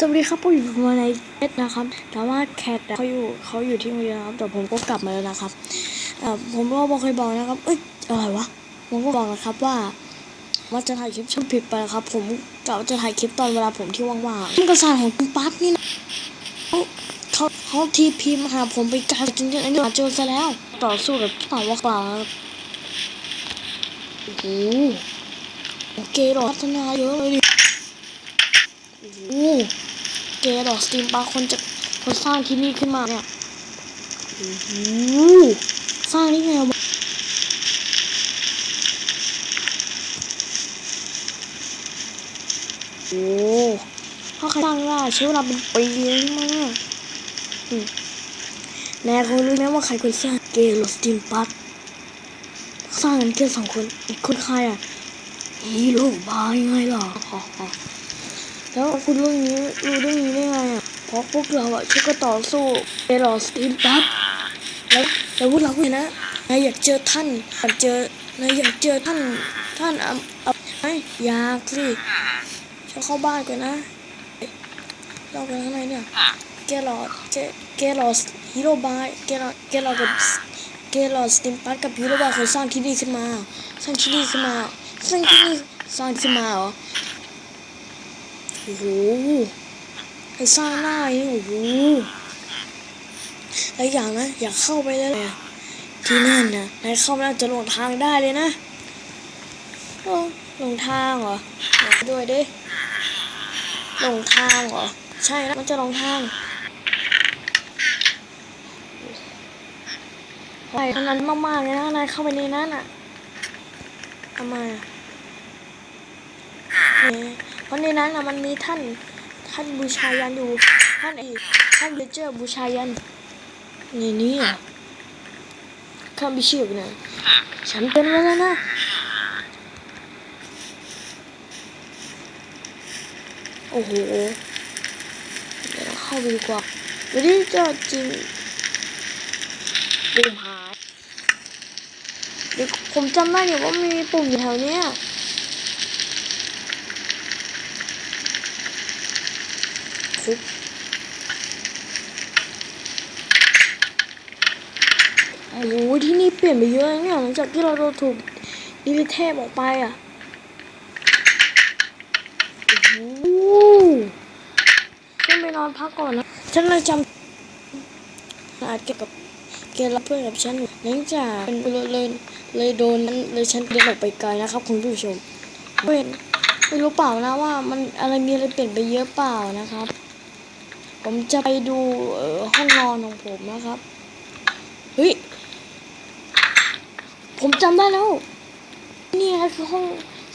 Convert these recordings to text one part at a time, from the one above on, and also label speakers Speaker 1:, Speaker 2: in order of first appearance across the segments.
Speaker 1: สวัสดีครับผมอยู่มาในเอสนะครับ แต่ว่าแคทเขาอยู่เขาอยู่ที่โรงเรียนนะครับแต่ผมก็กลับมาแล้วนะครับผมก็บอกเคยบอกนะครับ เอ้ยอะไรวะผมก็บอกนะครับว่าว่าจะถ่ายคลิปช่องผิดไปนะครับ ผมกะจะถ่ายคลิปตอนเวลาผมที่ว่างๆมันกระสานของคุณปั๊บนี่นะเขาเขาเขาทีพีมาหาผมไปกลจริงๆอันนี้หาเจอซะแล้ว ต่อสู้กับสาวว่าเปล่าโอ้โหโอเคหรอพัฒนาเยอะเลยดิโอ้ หเกดอกสตรีมปาคนจะคนสร้างที่นี่ขึ้นมาเนี่ยโอ้โหสร้างได้ไงวะโอ้ถ้าใครสร้างได้ใช้เวลาเป็นปีเลยมากอืมแน่เขารู้ไหมว่าใครคนสร้างเกดอกสตรีมปักสร้างกันแค่สองคนอีกคนใครอะฮีโร่บายไงล่ะ แล้วคุณเรื่องนี้รู้เรื่องนี้ได้ไงอะเพราะพวกเราอะช่วยกันต่อสู้ไปรอสตีมปั๊บแล้วแล้วพวกเราเนี่ยนะนายอยากเจอท่านอยากเจอนายอยากเจอท่านท่านอะอะอ้ยากสิฉันเข้าบ้านก่อนนะเอ๊ะเรากันข้างในเนี่ยแกรอแกแกรอฮีโร่บายแกรอแกรอกับแกรอสตรีมปั๊บกับฮีโร่บายเขาสร้างที่นี่ขึ้นมา สร้างที่นี่ขึ้นมา สร้างที่นี่สร้างขึ้นมาเหรอ อ้โหไอ้สร้างหน้านี่โอ้โหแล้วอย่างนะอยากเข้าไปแล้วเลยที่นั่นนะนายเข้ามาแล้วจะหลงทางได้เลยนะโอ้หลงทางเหรอหนด้วยดิหลงทางเหรอ ใช่นะมันจะหลงทางไปทานั้นมากๆเลยนะนายเข้าไปในนั้นอะทำไมอะ เพราะในนั้นนะมันมีท่านท่านบูชายันอยู่ท่านไอท่านเบเจอร์บูชายันในนี้อะข้าไม่เชื่อนะฉันเป็นมาแล้วนะโอ้โหเดี๋ยวเข้าไปดีกว่าเดี๋ยวนี้เจะจริงปุ่มหายเดี๋ยวผมจำได้เนี่ยว่ามีปุ่มอยู่แถวเนี้ย อ้โหที่นี่เปลี่ยนไปเยอะเนี่ยหลังจากที่เราโดนถูกดิลิเทปออกไปอะโอ้โหขึ้นไปนอนพักก่อนนะ ฉันเลยจำอาจเกี่ยวกับเกมรับเพื่อนกับฉันเนื่องจากเป็นเลยเลยเลยโดนนั้นเลยฉันเดินออกไปไกลนะครับ คุณผู้ชมเว้นไม่รู้เปล่านะว่ามันอะไรมีอะไรเปลี่ยนไปเยอะเปล่านะครับ ผมจะไปดูห้องนอนของผมนะครับ เฮ้ย ผมจำได้แล้ว นี่ครับคือห้อง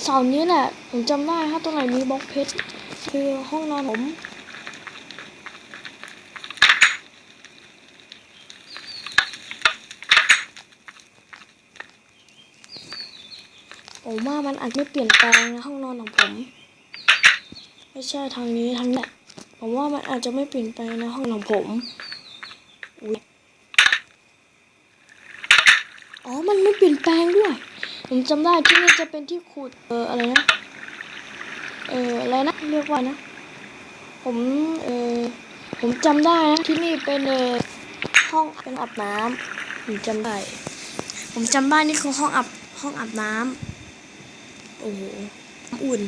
Speaker 1: เสานี้แหละ ผมจำได้ถ้าตรงไหนมีบล็อกเพชรคือห้องนอนผมผมว่ามันอาจไม่เปลี่ยนแปลงนะห้องนอนของผม ไม่ใช่ทางนี้ทางนี้ผมว่ามันอาจจะไม่เปลี่ยนแปลงนะห้องของผมอุ๊ยอ๋อ มันไม่เปลี่ยนแปลงด้วย ผมจำได้ที่นี่จะเป็นที่ขุด เอออะไรนะ เอออะไรนะเรียกว่านะ ผมเออผมจำได้นะที่นี่เป็นเออห้องเป็นอาบน้ำผมจำได้ผมจำได้นี่คือห้องอาบห้องอาบน้ำโอ้โหอุ่น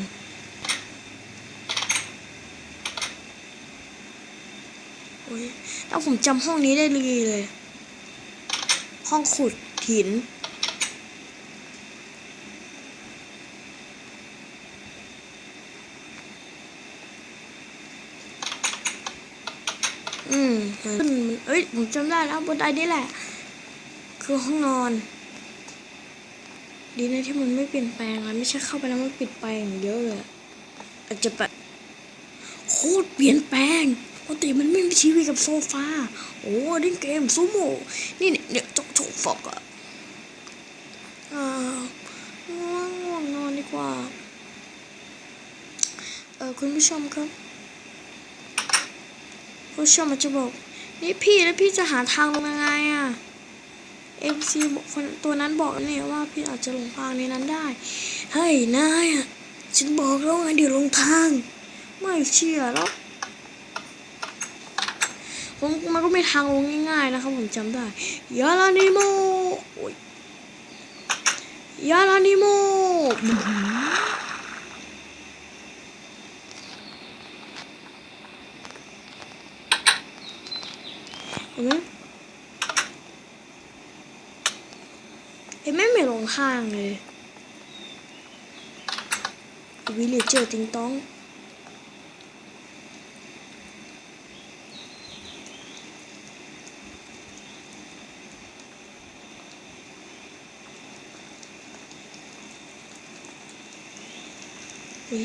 Speaker 1: โอ้ยแล้วผมจำห้องนี้ได้เลยเลย ห้องขุด หิน อืมขึ้นเอ้ย ผมจำได้แล้วบนไดนี่แหละ คือห้องนอน ดีนะที่มันไม่เปลี่ยนแปลงอะไม่ใช่เข้าไปแล้วมันปิดไปอย่างเยอะเลยอะอาจจะแบบโคตรเปลี่ยนแปลงปกติมันไม่มีทีวีกับโซฟา โอ้เล่นเกมซูโม่นี่เนี่ยจกโฉกฟอกอะอ่าง่วงง่วงนอนดีกว่า เออ คุณผู้ชมครับคุณผู้ชมอาจจะบอก นี่พี่แล้วพี่จะหาทางลงยังไงอะเอ็มซีบอกคนตัวนั้นบอกเนี่ยว่าพี่อาจจะหลงทางในนั้นได้ เฮ้ยนายอะฉันบอกแล้วไงเดี๋ยวลงทาง ไม่เชื่อหรอกผมมันก็ไม่ทางลงง่ายๆนะครับผมจำได้ยาลานิโมโอ้ยยาลานิโมเห็นไหมเห็น ไหมไม่ลงทางเลยวิลเลเจอร์ติงต้อง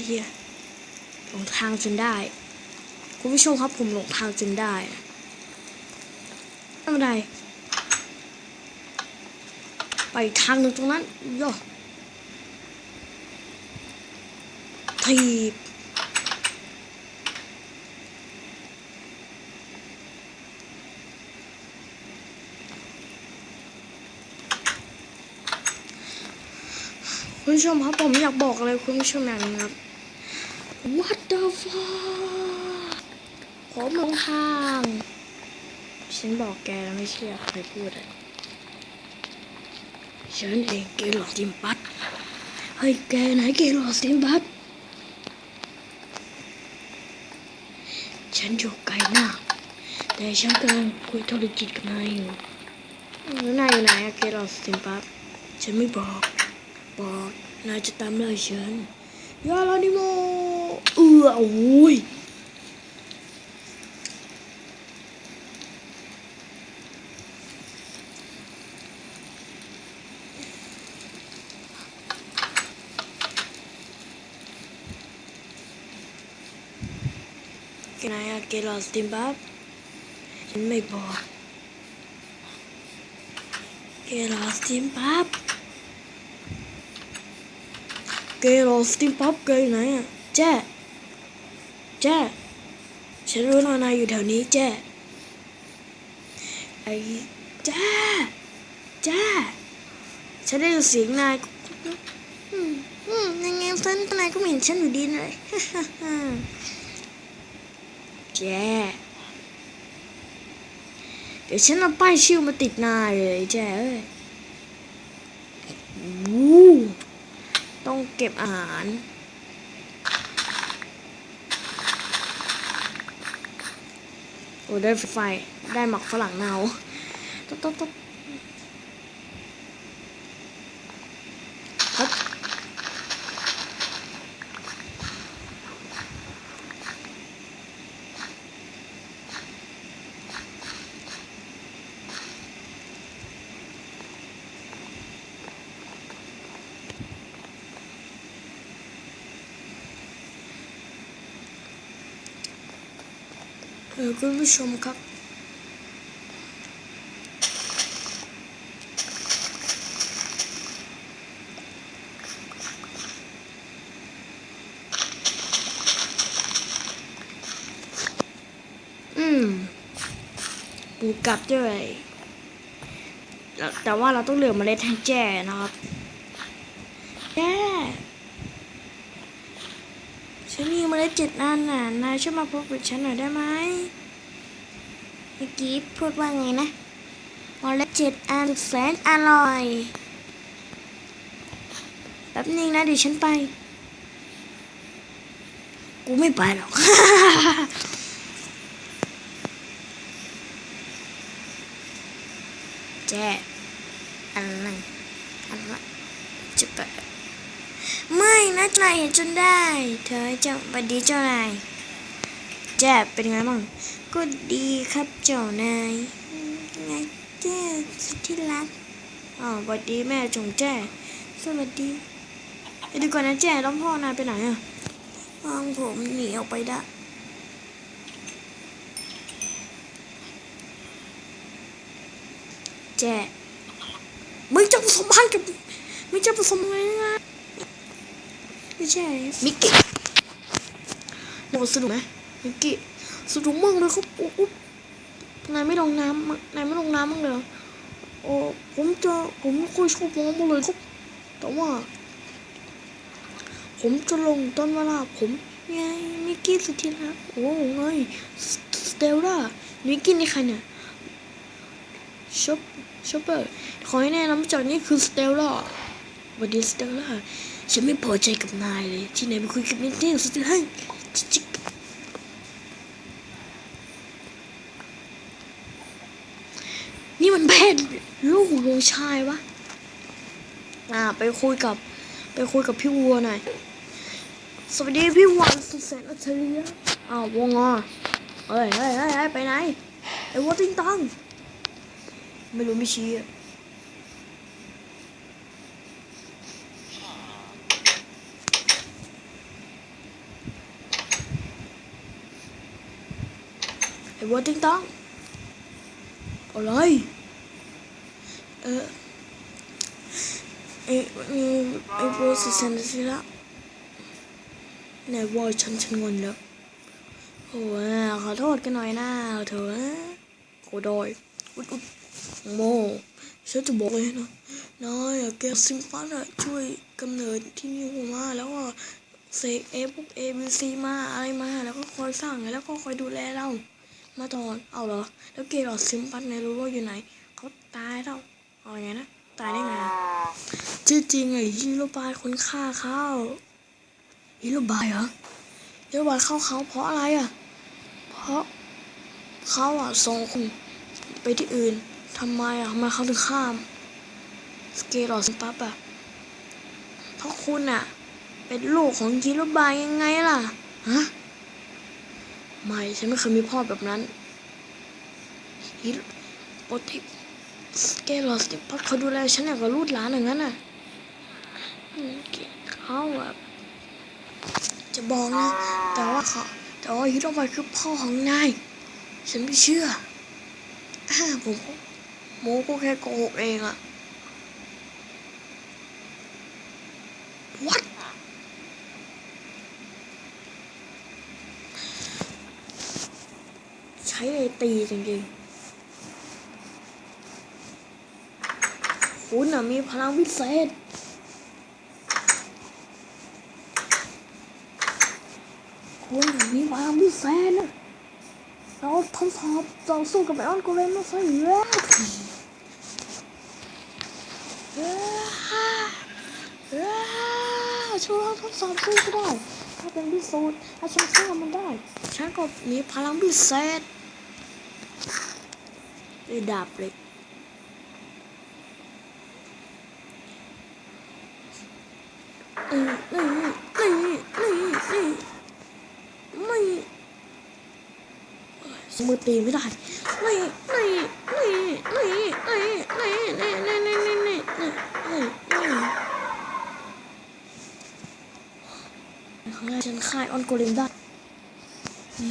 Speaker 1: เฮียหลงทางจนได้ คุณผู้ชมครับผมหลงทางจนได้ทำไม ไปทางหนึ่งตรงนั้นย่อทีบคุณผู้ชมครับผมอยากบอกอะไรคุณผู้ชมอย่างนึงครับ What the fuck ผมหลงทาง ฉันบอกแกแล้วไม่เชื่อใครพูดอะ ฉันเองเกลอสติมปัตเฮ้ยแกไหนเกลอสติมปัตฉันอยู่ไกลหน้าแต่ฉันกำลังคุยโทรจิตกับนายอยู่แล้วนายอยู่ไหนอะเกลอสติมปัตฉันไม่บอก บอกนายจะตามเลยฉันยาลานิโมเออโอ้ย Can I have get lost in Bob? ฉันไม่บอก Get lost in Bob Get lost in Bob เกยไหนอะแจ้แจ้ฉันรู้ว่านายอยู่แถวนี้แจ้ไอ้แจ้แจ้ฉันได้ยินเสียงนายยังไงฉันนายก็ไม่เห็นฉันอยู่ดีเลย แจ้เดี๋ยวฉันเอาป้ายชื่อมาติดหน้าเลยแจ้เอ้ยวู้ต้องเก็บอาหาร โอ้ได้ไฟ ได้หมักฝรั่งเนาต๊ดต๊ดต๊บ คุณผู้ชมครับ อืมปูกลับด้วย แต่ว่าเราต้องเหลือเมล็ดให้แจ้นะครับแจ้ฉันมีเม ล็ดเจ็ดอันน่ะ นายช่วยมาพบกับฉันหน่อยได้ไหมเมื่อกี้พูดว่าไงนะเมล็ดเจ็ดอันแสนอร่อยแป๊บนึงนะเดี๋ยวฉันไป กูไม่ไปหรอกแจ้อะไรอะไรจะไปไม่ น้านายเห็นจนได้ เธอเจ้าบัดดีเจ้านายแจ้เป็นไงบ้างก็ดีครับเจ้านายไงแจ้สุดที่รักอ๋อบัดดีแม่จงแจ้สวัสดีเดี๋ยวก่อนนะแจ้แล้วพ่อนายไปไหนอะพ่อผมหนีออกไปได้แจ้มึงจะผสมพันธ์กับมึงจะผสมอะไรนะ ไม่ใช่ มิกกี้โหสนุกไหมมิกกี้สนุกมากเลยครับอ้โหนายไม่ลงน้ำนายไม่ลงน้ำมั้งเหรอโอ้ผมจะผมไม่ค่อยชอบน้ำเลยครับ แต่ว่า ผมจะลงตอนเวลาผมไงนิกกี้สุดที่รักโอ้ไงสสเตลล่านิกกี้นี่ใครเนี่ยช็อปช็อปเปอร์ขอให้แน่นะมาจากนี่คือสเตลล่าวันดีสเตลล่า ฉันไม่พอใจกับนายเลย ที่ไหนไปคุยกับนิกกี้สุดที่รักจิจิกนี่มันเพศลูกของลูกชายวะ อ่า ไปคุยกับ ไปคุยกับพี่วัวหน่อย สวัสดีพี่วันสุดแสนอัจฉริยะอ้าววงอะเฮ้ยเฮ้ยเฮ้ยเฮ้ยไปไหน ไอ้วัวติงตัง ไม่รู้ไม่ชี้ ไอ้วัวติงตังอะไรเออไอ้ไอ้ไอ้วัวสุดแสนอัจฉริยะไหนว่าฉันฉันงอนแล้วโอ้ยขอโทษกันหน่อยนะเถอะโคดอยอุดอุดโมฉันจะบอกเลยนะนายอะแกซิมฟันอะช่วยกำเนิดที่นี่ออกมาแล้วก็เสกเอพวกเอบีซีมาอะไรมาแล้วก็คอยสร้างแล้วก็คอยดูแลเรา มาตอนเอาเหรอ แล้วเกย์หลอดซิมฟันในรู้ว่าอยู่ไหน เขาตายแล้วเอาไงนะ ตายได้ไงอะชื่อจริงไอ้ฮิโรบายคนฆ่าเขาฮิโรบายเหรอฮิโรบายเข้าเขาเพราะอะไรอะ เพราะเขาอะส่งคุณไปที่อื่นทำไมอะทำไมเขาถึงข้ามสเกลอสปั๊บอะเพราะคุณอะ เป็นลูกของฮิโรบายยังไงล่ะฮะ ไม่ฉันไม่เคยมีพ่อแบบนั้นฮิโปติสเกลอสปั๊บเขาดูแลฉันอย่างกับลูกหลานอย่างนั้นอะอืมเขาอะจะบอกนะ แต่ว่าเขาแต่ว่าฮิโรบายคือพ่อของนาย ฉันไม่เชื่ออาผมก็โมก็แค่โกหกเองอะ What ใช้ไอตีจริงๆ คุณน่ะมีพลังวิเศษ คุณมีความพิเศษนะเราทดสอบต่อสู้กับไอออนโกเลมมาซะแล้วเอ้อเอ้อช่วยเราทดสอบสู้ก็ได้ ถ้าเป็นพิสูจน์ถ้าฉันฆ่ามันได้ ฉันก็มีพลังพิเศษ ด้วยดาบเหล็กนี่นี่นี่นี่นี่ไม่สมือตีไม่ได้นี่นี่นี่นี่นี่นี่นี่นี่นี่นี่นี่นี่นี่นี่ครั้งแรกฉันค่ายออนโกลิมได้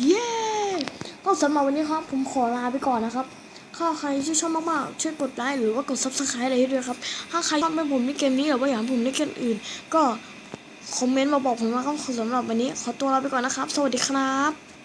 Speaker 1: เย้ก็สำหรับวันนี้ครับ ผมขอลาไปก่อนนะครับ ถ้าใครชื่นชอบมากๆ ช่วยกดไลค์หรือว่ากด subscribe อะไรให้ด้วยครับ ถ้าใครชอบให้ผมในเกมนี้หรือว่าอยากผมในเกมอื่น ก็คอมเมนต์มาบอกผมนะครับสำหรับวันนี้ ขอตัวลาไปก่อนนะครับ สวัสดีครับ